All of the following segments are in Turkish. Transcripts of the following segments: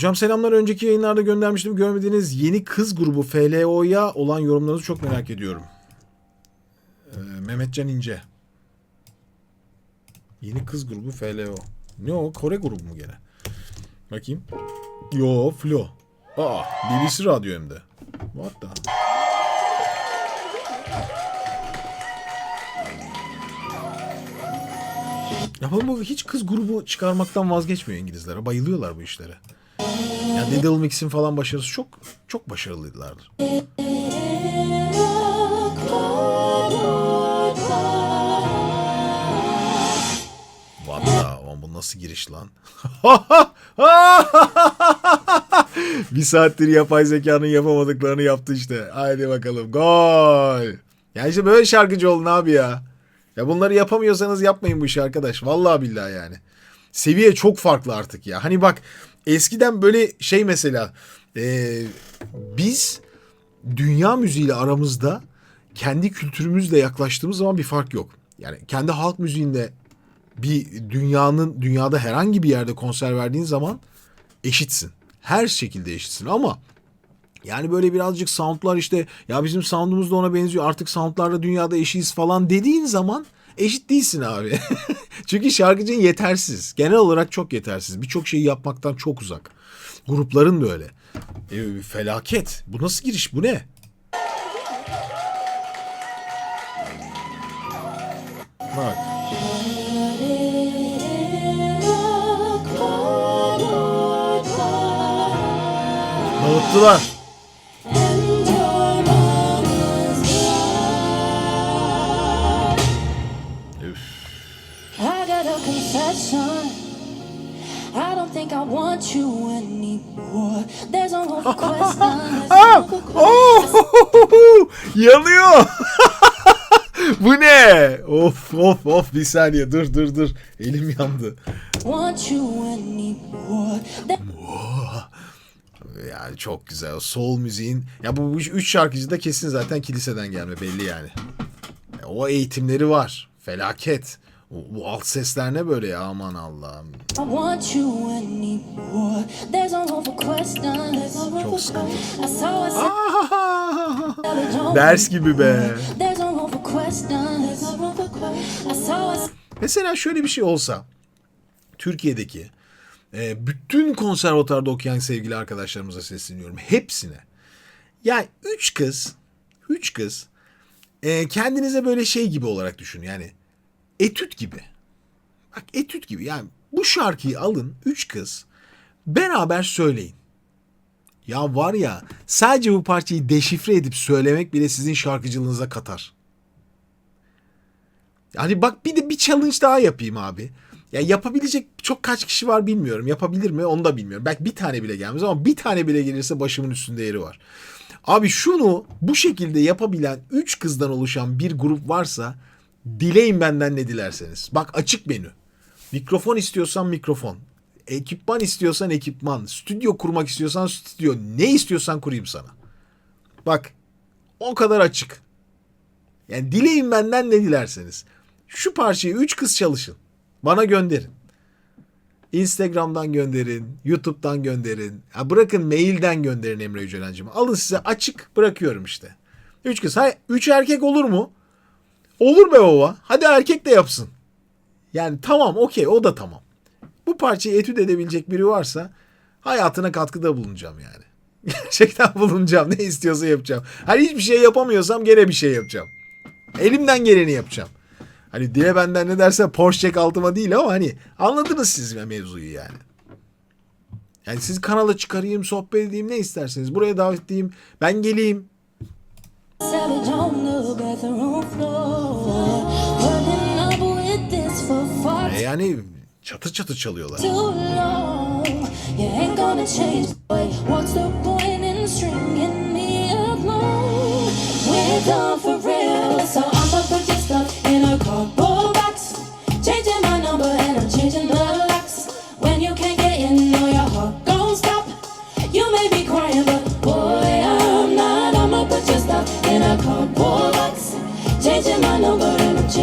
Hocam selamlar. Önceki yayınlarda göndermiştim. Görmediğiniz yeni kız grubu FLO'ya olan yorumlarınızı çok merak ediyorum. Ee, Mehmetcan İnce. Yeni kız grubu FLO. Ne o? Kore grubu mu gene? Bakayım. Yo, Flo. Aa, BBC radyo hem de. What the? Ya bu hiç kız grubu çıkarmaktan vazgeçmiyor İngilizlere. Bayılıyorlar bu işlere. Ya Little Mix'in falan başarısı çok çok başarılıydılardır. Valla bu nasıl giriş lan? bir saattir yapay zekanın yapamadıklarını yaptı işte. Haydi bakalım gol. Ya işte böyle şarkıcı olun abi ya. Ya bunları yapamıyorsanız yapmayın bu işi arkadaş. Vallahi billahi yani. Seviye çok farklı artık ya. Hani bak eskiden böyle şey mesela e, biz dünya müziğiyle aramızda kendi kültürümüzle yaklaştığımız zaman bir fark yok. Yani kendi halk müziğinde bir dünyanın dünyada herhangi bir yerde konser verdiğin zaman eşitsin. Her şekilde eşitsin ama yani böyle birazcık soundlar işte ya bizim soundumuz da ona benziyor artık soundlarda dünyada eşiyiz falan dediğin zaman eşit değilsin abi. Çünkü şarkıcın yetersiz. Genel olarak çok yetersiz. Birçok şeyi yapmaktan çok uzak. Grupların da öyle. E, felaket. Bu nasıl giriş? Bu ne? Bak. Dağıttılar. Think I want you anymore. There's no no more Oh! Yanıyor. Bu ne? Of of of bir saniye dur dur dur. Elim yandı. Yani çok güzel. Soul müziğin. Ya bu, üç şarkıcı da kesin zaten kiliseden gelme belli yani. Ya O eğitimleri var. Felaket. Bu, bu alt sesler ne böyle ya aman Allah'ım. Çok sıkıntı. Ders gibi be. Mesela şöyle bir şey olsa Türkiye'deki e, bütün konservatuarda okuyan sevgili arkadaşlarımıza sesleniyorum. Hepsine. Ya üç kız, üç kız e, kendinize böyle şey gibi olarak düşünün. Yani etüt gibi. Bak etüt gibi. Yani bu şarkıyı alın üç kız beraber söyleyin. Ya var ya sadece bu parçayı deşifre edip söylemek bile sizin şarkıcılığınıza katar. Yani bak bir de bir challenge daha yapayım abi. Ya yapabilecek çok kaç kişi var bilmiyorum. Yapabilir mi onu da bilmiyorum. Belki bir tane bile gelmez ama bir tane bile gelirse başımın üstünde yeri var. Abi şunu bu şekilde yapabilen 3 kızdan oluşan bir grup varsa dileyin benden ne dilerseniz. Bak açık menü. Mikrofon istiyorsan mikrofon. Ekipman istiyorsan ekipman. Stüdyo kurmak istiyorsan stüdyo. Ne istiyorsan kurayım sana. Bak o kadar açık. Yani dileyin benden ne dilerseniz. Şu parçayı üç kız çalışın. Bana gönderin. Instagram'dan gönderin, YouTube'dan gönderin. Ha bırakın mailden gönderin Emre Yücelencime. Alın size açık bırakıyorum işte. Üç kız. Hayır, üç erkek olur mu? Olur be baba. Hadi erkek de yapsın. Yani tamam okey o da tamam. Bu parçayı etüt edebilecek biri varsa hayatına katkıda bulunacağım yani. Gerçekten bulunacağım. Ne istiyorsa yapacağım. Hani hiçbir şey yapamıyorsam gene bir şey yapacağım. Elimden geleni yapacağım. Hani dile benden ne derse Porsche çek altıma değil ama hani anladınız siz mevzuyu yani. Yani siz kanala çıkarayım, sohbet edeyim ne isterseniz. Buraya davet edeyim. Ben geleyim. Savage on the bathroom floor. Putting up with this for far E yani çatır çatır çalıyorlar. too long. You ain't gonna change way. What's the point in stringing me along? We're done for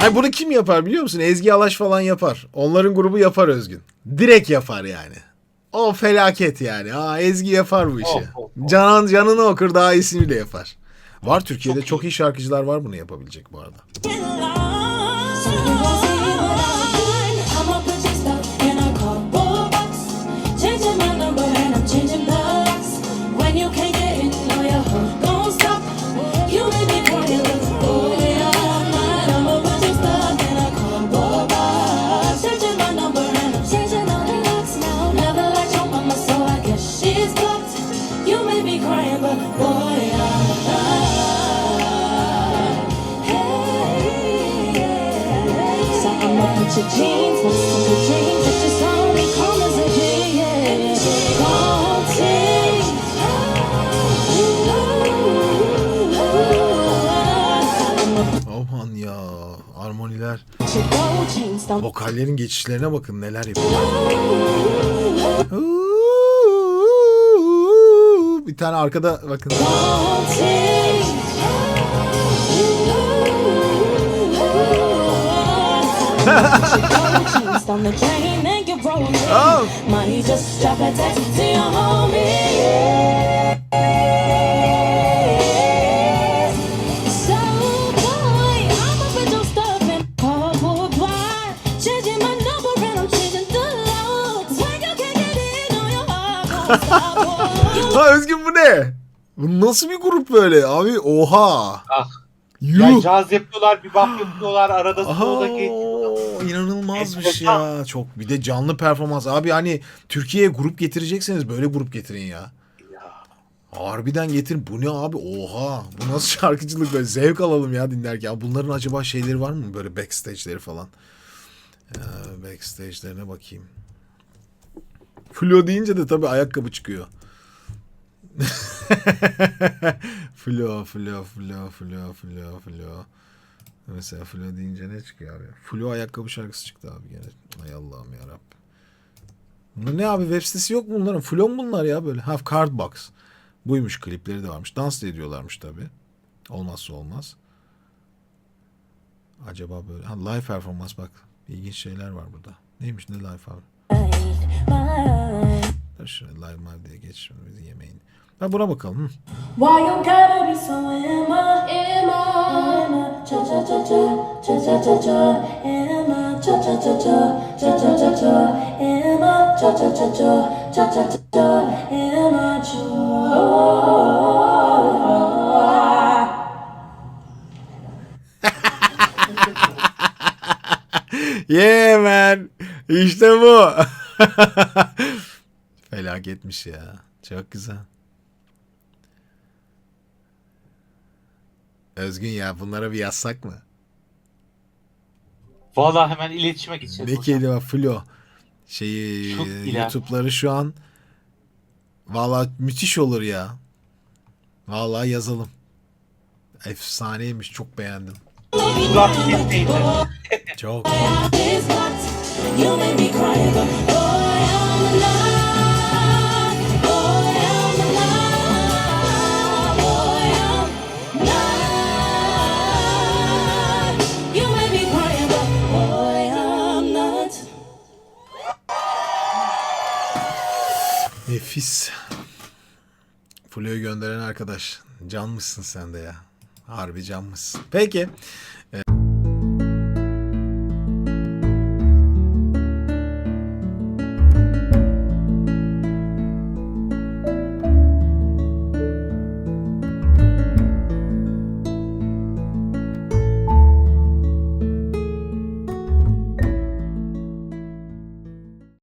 Hayır, bunu kim yapar biliyor musun? Ezgi Alaş falan yapar. Onların grubu yapar Özgün. Direkt yapar yani. O felaket yani. Ha Ezgi yapar bu işi. Of, of, of. Canan canını okur daha iyisini bile yapar. Var Türkiye'de çok iyi şarkıcılar var bunu yapabilecek bu arada. You may be crying, but boy, I'm not. Hey, so I'ma put your jeans next to the jeans that you saw me calm as a G, yeah. Don't take Aman ya harmoniler. Vokallerin geçişlerine bakın neler yapıyor. Bir tane arkada bakın. Oh. Ha Özgün bu ne? Bu nasıl bir grup böyle abi? Oha. Ah. Yuh. Ya caz yapıyorlar, bir bak yapıyorlar, arada geçiyor. inanılmazmış ya. Çok bir de canlı performans. Abi hani Türkiye'ye grup getirecekseniz böyle grup getirin ya. Harbiden getirin. Bu ne abi? Oha. Bu nasıl şarkıcılık böyle? Zevk alalım ya dinlerken. Bunların acaba şeyleri var mı? Böyle backstage'leri falan. Ee, backstage'lerine bakayım. Flo deyince de tabii ayakkabı çıkıyor. Flo, Flo, Flo, Flo, Flo, Flo. Mesela Flo deyince ne çıkıyor abi? Flo ayakkabı şarkısı çıktı abi gene. Ay Allah'ım yarabbim. Bunlar ne abi web sitesi yok mu bunların? Flo mu bunlar ya böyle? Ha Cardbox. Buymuş klipleri de varmış. Dans da ediyorlarmış tabi. Olmazsa olmaz. Acaba böyle. Ha live performans bak. İlginç şeyler var burada. Neymiş ne live abi? Şöyle live live diye geç şunu bizi yemeyin. Ha buna bakalım. Why you gotta be so Emma? Emma, cha cha cha cha, cha cha cha cha, Emma, cha cha cha cha, cha cha cha cha, Emma, cha cha cha cha, cha cha cha cha, Emma. Yeah man. İşte bu. Felaketmiş ya. Çok güzel. Özgün ya bunlara bir yazsak mı? Valla hemen iletişime geçeceğiz. Ne kelime Flo. Şeyi Çok iler. YouTube'ları şu an Valla müthiş olur ya. Valla yazalım. Efsaneymiş çok beğendim. Çok. Nefis. Flo'yu gönderen arkadaş. Canmışsın sen de ya. Harbi canmışsın. Peki.